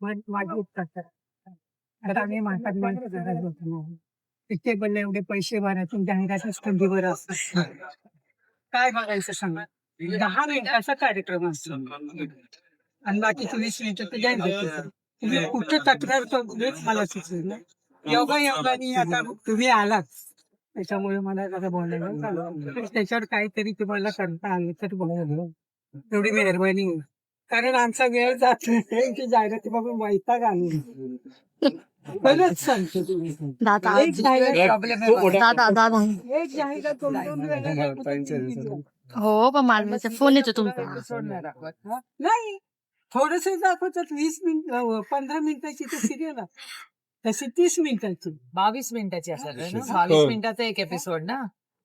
माझी करतात आता आम्ही माणसं होतो तिथे पण एवढे पैसे भरायचे जाहिराती स्टंडीवर असतात. काय बघायचं सांगा? दहा मिनिटाचा कार्यक्रम असतो. आणि बाकीचे वीस मिनिटं तर जाहिरात तुम्ही कुठे तक्रार करू? मला सुचलं योगा योगानी आता तुम्ही आलात. त्याच्यामुळे मला जरा बोलायला त्याच्यावर काहीतरी तुम्हाला करता आलं तर बोलायला एवढी मेहरबानी. होईल. कारण आमचा वेळ जात नाही की जाहिराती बघून वैताग आली खरंच सांगतो तुम्ही. दादा एक जाहिरात दादा दादा एक जाहिरात दोन दोन वेळेला दाखवतो. हो पण फोन येतो तुमचा नाही थोडस दाखवतात वीस मिनिट पंधरा मिनिटाची तर सिरियल तशी तीस मिनिटाची. बावीस मिनिटाची असेल ना? हो. बावीस मिनिटाचा एक एपिसोड ना?